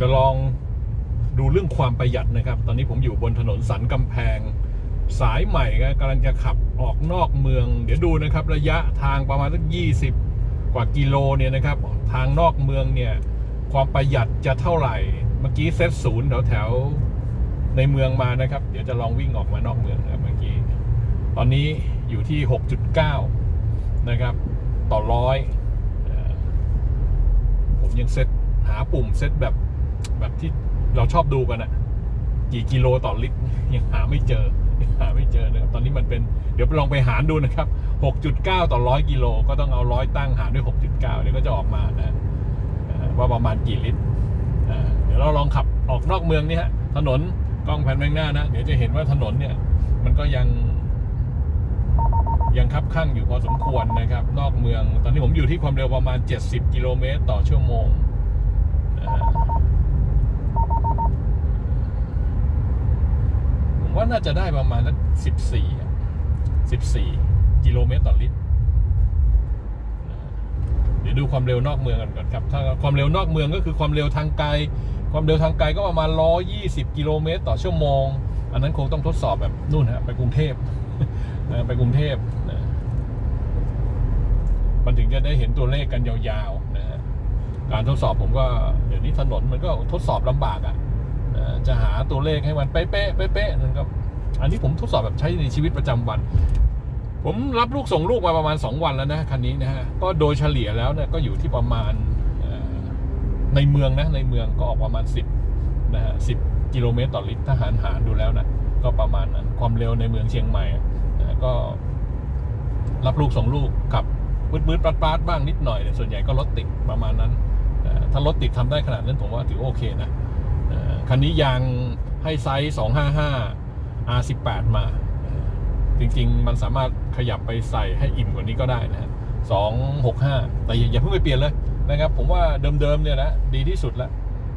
จะลองดูเรื่องความประหยัดนะครับ ตอนนี้ผมอยู่บนถนนสันกำแพง สายใหม่ครับกำลังจะขับออกนอกเมือง เดี๋ยวดูนะครับ ระยะทางประมาณสัก 20 กว่ากิโลเนี่ยนะครับ ทางนอกเมืองเนี่ย ความประหยัดจะเท่าไหร่ เมื่อกี้เซตศูนย์แถวแถวในเมืองมานะครับ เดี๋ยวจะลองวิ่งออกมานอกเมืองนะครับเมื่อกี้ ตอนนี้อยู่ที่ 6.9 นะครับ ต่อร้อยผมยังเซตหาปุ่มเซตแบบ แบบที่เราชอบดูกันอะกี่กิโลต่อลิตรยังหาไม่เจอยังหาไม่เจอนะครับตอนนี้มันเป็นเดี๋ยวลองไปหารดูนะครับ 6.9 ต่อร้อยกิโลก็ต้องเอาร้อยตั้งหารด้วย 6.9เดี๋ยวก็จะออกมานะว่าประมาณกี่ลิตรเดี๋ยวเราลองขับออกนอกเมืองนี่ฮะถนนกล้องแผ่นแมงหน้านะ เดี๋ยวจะเห็นว่าถนนเนี่ย มันก็ยัง ยังคับข้างอยู่พอสมควรนะครับ นอกเมือง ตอนนี้ผมอยู่ที่ความเร็วประมาณ 70 กิโลเมตรต่อชั่วโมงอ่าผม ว่าน่าจะได้ประมาณสัก14อะ14กิโลเมตรต่อลิตรเดี๋ยวดูความเร็วนอกเมืองกันก่อนครับ ถ้าความเร็วนอกเมืองก็คือความเร็วทางไกล ความเร็วทางไกลก็ประมาณ120กิโลเมตรต่อชั่วโมง อันนั้นคงต้องทดสอบแบบนู่นฮะไปกรุงเทพไปกรุงเทพมันถึงจะได้เห็นตัวเลขกันยาวๆนะฮะการทดสอบผมก็เดี๋ยวนี้ถนนมันก็ทดสอบลำบากอะ่ะ จะหาตัวเลขให้มันเป๊ะๆเป๊ะนั่นก็อันนี้ผมทดสอบแบบใช้ในชีวิตประจำวัน ผมรับลูกส่งลูกมาประมาณ 2 วันแล้วนะคันนี้นะฮะก็โดยเฉลี่ยแล้วเนี่ยก็อยู่ที่ประมาณในเมืองนะในเมืองก็ออกประมาณ 10นะฮะ10กิโลเมตรต่อลิตรถ้าหารหารดูแล้วนะก็ประมาณนั้นความเร็วในเมืองเชียงใหม่นะก็รับลูกส่งลูกขับมืดๆปาดๆบ้างนิดหน่อยแต่ส่วนใหญ่ก็รถติดประมาณนั้นถ้ารถติดทำได้ขนาดนั้นผมว่าถือโอเคนะ คันนี้ยางให้ไซส์ 255 R18 มา จริงๆ มันสามารถขยับไปใส่ให้อิ่มกว่านี้ก็ได้นะฮะ265 แต่อย่าอย่าเพิ่งไปเปลี่ยนเลยนะครับ ผมว่าเดิมๆเนี่ยนะดีที่สุดแล้ว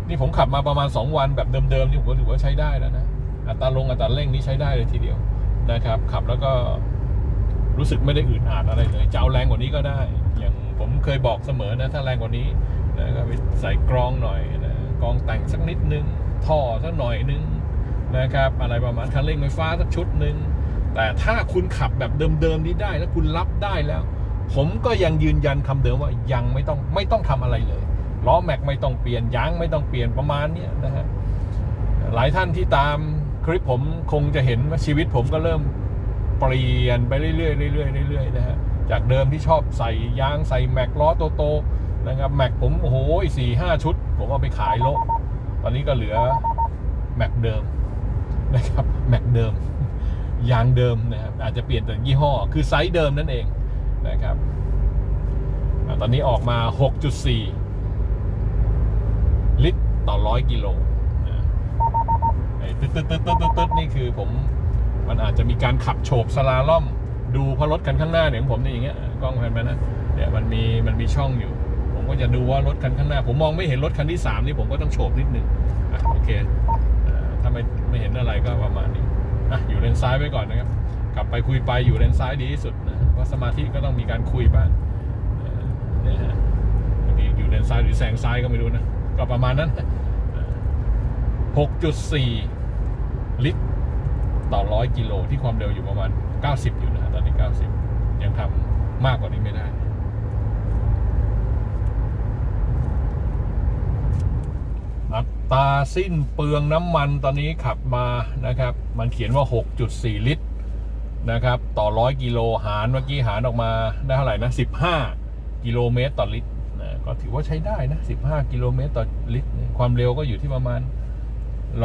นี่ผมขับมาประมาณ 2 วันแบบเดิมๆนี่ผมก็ถือว่าใช้ได้แล้วนะอัตราลงอัตราเร่งนี่ใช้ได้เลยทีเดียวนะครับ ขับแล้วก็รู้สึกไม่ได้อืดอาดอะไรเลยจะเอาแรงกว่านี้ก็ได้ อย่างผมเคยบอกเสมอนะถ้าแรงกว่านี้นะก็ไปใส่กรองหน่อยนะกรองแต่งสักนิดนึง ท่อสักหน่อยนึงนะครับอะไรประมาณคันเร่งไฟฟ้าสักชุดหนึ่งแต่ถ้าคุณขับแบบเดิมๆนี้ได้แล้วคุณรับได้แล้ว ผมก็ยังยืนยันคำเดิมว่ายังไม่ต้องไม่ต้องทำอะไรเลยล้อแม็กไม่ต้องเปลี่ยนยางไม่ต้องเปลี่ยนประมาณนี้นะฮะหลายท่านที่ตามคลิปผมคงจะเห็นว่าชีวิตผมก็เริ่มเปลี่ยนไปเรื่อยๆเรื่อยๆเรื่อยๆนะฮะจากเดิมที่ชอบใส่ยางใส่แม็กล้อโตๆนะครับแม็กผมโอ้โหสี่ห้าชุด ผมเอาไปขายโละ ตอนนี้ก็เหลือแม็กเดิมนะครับแม็กเดิมยางเดิมนะครับอาจจะเปลี่ยนแต่ยี่ห้อ คือไซส์เดิมนั่นเองนะครับตอนนี้ออกมา 6.4 ลิตรต่อร้อยกิโลนะไอ้ตึ๊ดตึ๊ดตึ๊ดตึ๊ดตึ๊ดนี่คือผมมันอาจจะมีการขับโฉบสลาล่อม ดูพราะรถคันข้างหน้าเนี่ยของผมเนี่ยอย่างเงี้ยกล้องแพนไปนะเนี่ยมันมีมันมีช่องอยู่ ผมก็จะดูว่ารถคันข้างหน้า ผมมองไม่เห็นรถคันที่สามนี่ผมก็ต้องโฉบนิดนึงอะโอเคเอ่อถ้าไม่ไม่เห็นอะไรก็ประมาณนี้อะอยู่เลนซ้ายไว้ก่อนนะครับ กลับไปคุยไปอยู่เลนซ้ายดีที่สุดนะเพราะสมาธิก็ต้องมีการคุยบ้างเอ่อเนี่ยฮะบางทีอยู่เลนซ้ายหรือแซงซ้ายก็ไม่รู้นะก็ประมาณนั้นหกจุดสี่ลิตร ต่อร้อยกิโลที่ความเร็วอยู่ประมาณ 90 อยู่นะฮะตอนนี้ 90 ยังทำมากกว่านี้ไม่ได้ อั ตาสิ้นเปลืองน้ำมันตอนนี้ขับมานะครับ มันเขียนว่า 6.4 ลิตรนะครับ ต่อร้อยกิโลหารเมื่อกี้หารออกมาได้เท่าไหร่นะ 15 กิโลเมตรต่อลิตรนะก็ถือว่าใช้ได้นะ 15 กิโลเมตรต่อลิตร ความเร็วก็อยู่ที่ประมาณ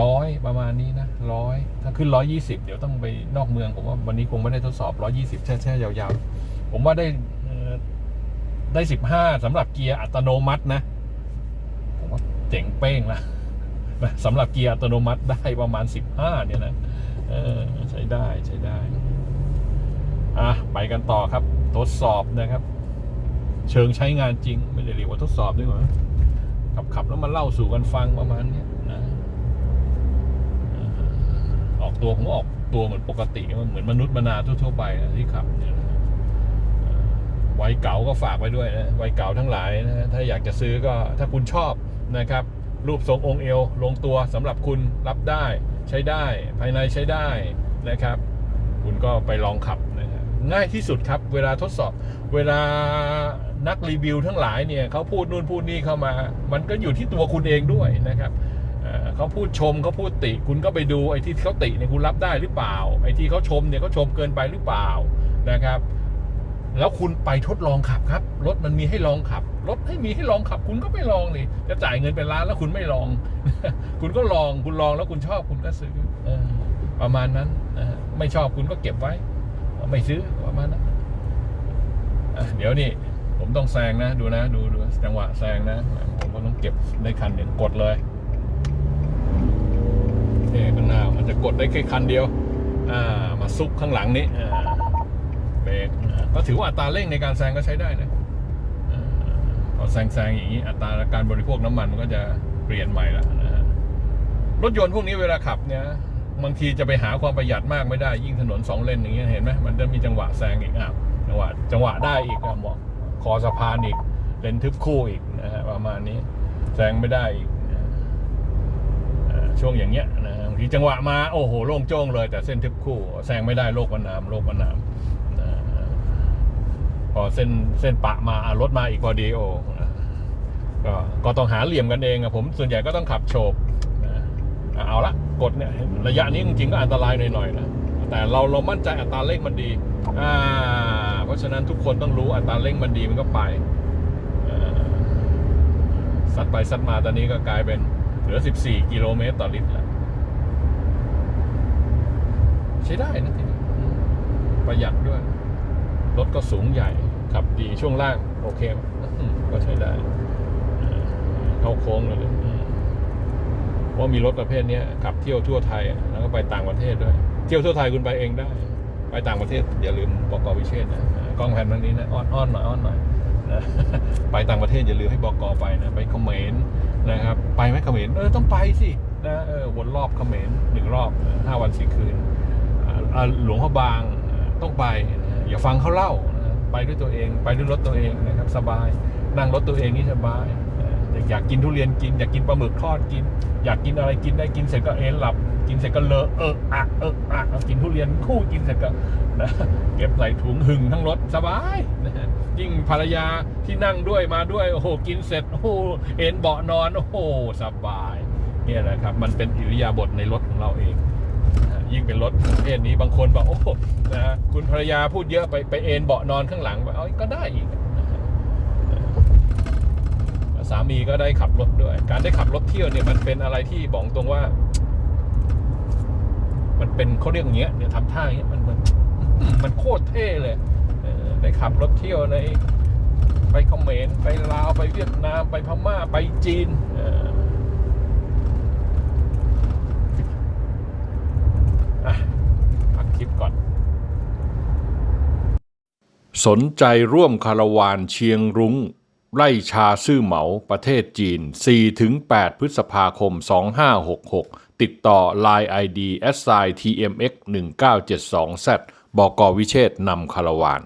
ร้อยประมาณนี้นะร้อยถ้าขึ้นร้อยยี่สิบเดี๋ยวต้องไปนอกเมืองผมว่าวันนี้คงไม่ได้ทดสอบร้อยี่สิบแช่แช่ยาวๆ ผมว่าได้ได้สิบห้าสำหรับเกียร์อัตโนมัตินะ ผมว่าเจ๋งเป้งนะ สำหรับเกียร์อัตโนมัติได้ประมาณสิบห้าเนี่ยนะเออใช้ได้ใช้ได้ อะ ไปกันต่อครับ ทดสอบนะครับ เชิงใช้งานจริง ไม่ได้เรียกว่าทดสอบด้วยหรอขับขับแล้วมาเล่าสู่กันฟังประมาณนี้นะออกตัวผมออกตัวเหมือนปกติมันเหมือนมนุษย์มนาทั่วๆไปนะที่ขับเนี่ยนะวัยเก่าก็ฝากไว้ด้วยนะวัยเก่าทั้งหลายนะถ้าอยากจะซื้อก็ถ้าคุณชอบนะครับ รูปทรงองค์เอวลงตัวสำหรับคุณรับได้ใช้ได้ภายในใช้ได้นะครับ คุณก็ไปลองขับนะครับง่ายที่สุดครับ เวลาทดสอบ เวลานักรีวิวทั้งหลายเนี่ยเขาพูดนู่นพูดนี่เข้ามา มันก็อยู่ที่ตัวคุณเองด้วยนะครับเอ่อเขาพูดชมเขาพูดติ คุณก็ไปดูไอ้ที่เขาติเนี่ยคุณรับได้หรือเปล่า ไอ้ที่เขาชมเนี่ยเขาชมเกินไปหรือเปล่านะครับ แล้วคุณไปทดลองขับครับ รถมันมีให้ลองขับ รถให้มีให้ลองขับ คุณก็ไปลองเลยจะจ่ายเงินเป็นล้านแล้วคุณไม่ลอง คุณก็ลองคุณลองแล้วคุณชอบคุณก็ซื้ออประมาณนั้นไม่ชอบคุณก็เก็บไว้ ไม่ซื้อประมาณนั้นเดี๋ยวนี่ผมต้องแซงนะ ดูนะ ดูดูจังหวะแซงนะ ผมก็ต้องเก็บได้คันหนึ่งกดเลยเอ๊ข้างหน้ามันจะกดได้แค่คันเดียว อ่า มาซุกข้างหลังนี้อ่า เบรกก็ถือว่าอัตราเร่งในการแซงก็ใช้ได้นะอ่าพอแซงแซงอย่างนี้อัตราการบริโภคน้ำมันมันก็จะเปลี่ยนใหม่ละนะฮะรถยนต์พวกนี้เวลาขับเนี่ยบางทีจะไปหาความประหยัดมากไม่ได้ยิ่งถนนสองเลนอย่างเงี้ยเห็นไหมมันจะมีจังหวะแซงอีกอะจังหวะจังหวะได้อีกอะเหมาะคอสะพานอีกเลนทึบคู่อีกนะฮะประมาณนี้แซงไม่ได้อีกช่วงอย่างเงี้ยนะบางทีจังหวะมาโอ้โหโล่งโจ้งเลยแต่เส้นทึบคู่แซงไม่ได้โลกมันน้ำโลกมันน้ำ อเส้นเส้นปะมาอะรถมาอีกพอดีโอก็ก็ต้องหาเหลี่ยมกันเองอะผมส่วนใหญ่ก็ต้องขับโฉบเอาละกดเนี่ยระยะนี้จริงๆก็อันตรายหน่อยๆนะแต่เราเรามั่นใจอัตราเร่งมันดีอ่าเพราะฉะนั้นทุกคนต้องรู้อัตราเร่งมันดีมันก็ไปซัดไปซัดมาตอนนี้ก็กลายเป็นเหลือ 14 กิโลเมตรต่อลิตรแล้วใช้ได้นะทีนี้ประหยัดด้วย รถก็สูงใหญ่ ขับดีช่วงล่างโอเคก็ใช้ได้ เข้าโค้งเลยอืมเพราะมีรถประเภทนี้ขับเที่ยวทั่วไทย แล้วก็ไปต่างประเทศด้วย เที่ยวทั่วไทยคุณไปเองได้ ไปต่างประเทศอย่าลืมบอกกวิเชษนะกล้องแผ่นวันนี้นะอ้อนอ้อนหน่อยอ้อนหน่อยนะไปต่างประเทศอย่าลืมให้บอกกไปนะไปเขมรนะครับ ไปไหมเขมรเออต้องไปสินะเออวนรอบเขมรหนึ่งรอบห้าวันสี่คืนหลวงพ่อบางต้องไป อย่าฟังเขาเล่านะ ไปด้วยตัวเอง ไปด้วยรถตัวเองนะครับสบาย นั่งรถตัวเองนี่สบายอออยากกินทุเรียนกิน อยากกินปลาหมึกทอดกิน อยากกินอะไรกินได้กินเสร็จก็เอนหลับ กินเสร็จก็เลอะเอออะเอออะอากินทุเรียนคู่กินเสร็จก็นะเก็บใส่ถุงหึงทั้งรถสบายยิ่งภรรยาที่นั่งด้วยมาด้วยโอ้โหกินเสร็จโอ้โหเอนเบาะนอนโอ้โหสบายเนี่ยแหละครับมันเป็นอิริยาบถในรถของเราเอง ยิ่งเป็นรถประเภทนี้บางคนบอกโอ้นะคุณภรรยาพูดเยอะไปไปเอนเบาะนอนข้างหลังไปเอาก็ได้อีกสามีก็ได้ขับรถด้วย การได้ขับรถเที่ยวเนี่ยมันเป็นอะไรที่บอกตรงว่า มันเป็นเขาเรียกอย่างเงี้ยเนี่ยทำท่าอย่างเงี้ยมันมันมันโคตรเท่เลยได้ขับรถเที่ยวในไปเขมรไปลาวไปเวียดนามไปพม่าไปจีนเอออะ พักคลิปก่อน สนใจร่วมคาราวานเชียงรุง้ง ไล่ชาซื่อเหมาประเทศจีน 4-8 พฤษภาคม 2566 ติดต่อ Line ID s i tmx 1972 z บกวิเชษนำคาราวาน